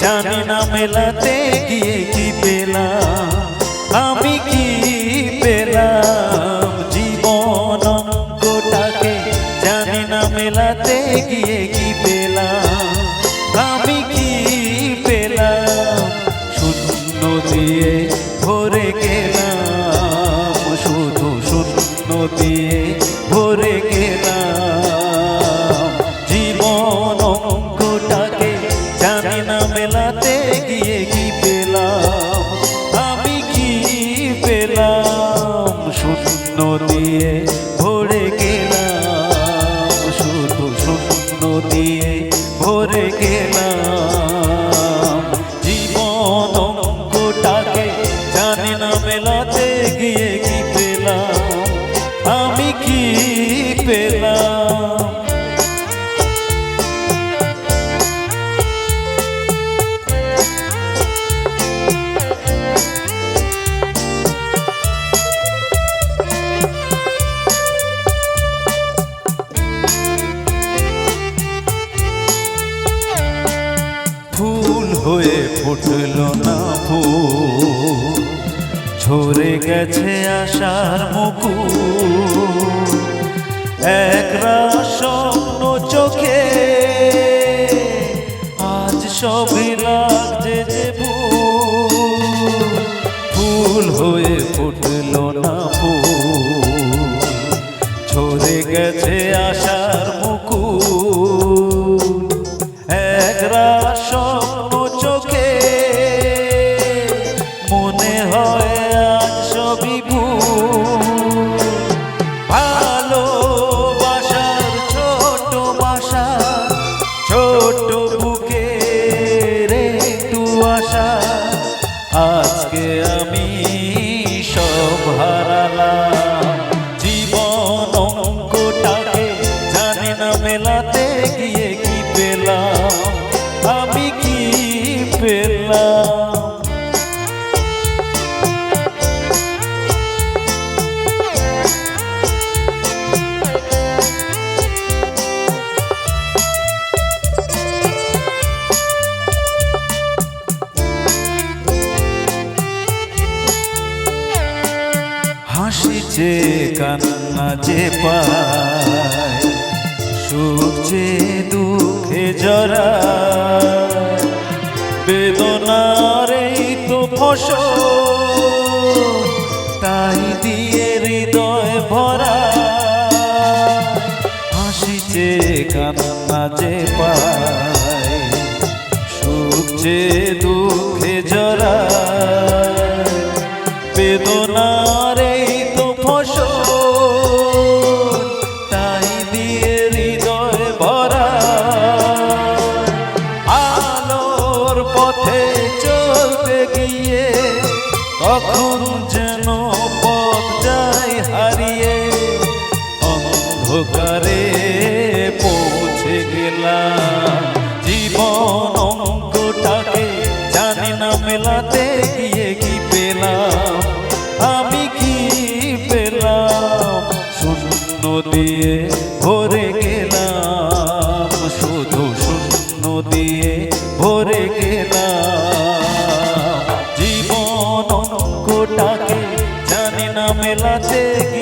জানি না মেলাতে গিয়ে কি পেলাম। আমি কি পেলাম জীবন অঙ্কটাকে? জানি না মেলাতে গিয়ে কি পেলাম। আমি কি পেলাম? শূন্য দিয়ে পেলাম শূন্য দিয়ে ভরে গেলাম শুধু শূন্য দিয়ে ভরে গেলাম। ফুটল না ফুল ঝরে গেছে আশার মুকুল একরাশ স্বপ্ন চোখে আজ সবই লাগছে যে ফুল হয়ে ফুটল না ফুল। ঝরে গেছে আশার মুকুল একরা স্বপ্ন ভাষা হাসি যে কান্না যে পায় দুঃখে জরা বেদনার তো ফসল, তাই দিয়ে হৃদয় ভরা। হাসি যে কান্না যে পায় কখন যেন পথ যাই হারিয়ে অন্ধকারে পৌঁছে গেলাম। জীবন অঙ্কটাকে জানি না মেলাতে গিয়ে কি পেলাম। আমি কি পেলাম? শূন্য দিয়ে ভরে গেলাম। শুধু শূন্য দিয়ে ভরে গেলাম। জীবন কোটাকে জানি না মেলাতে গিয়ে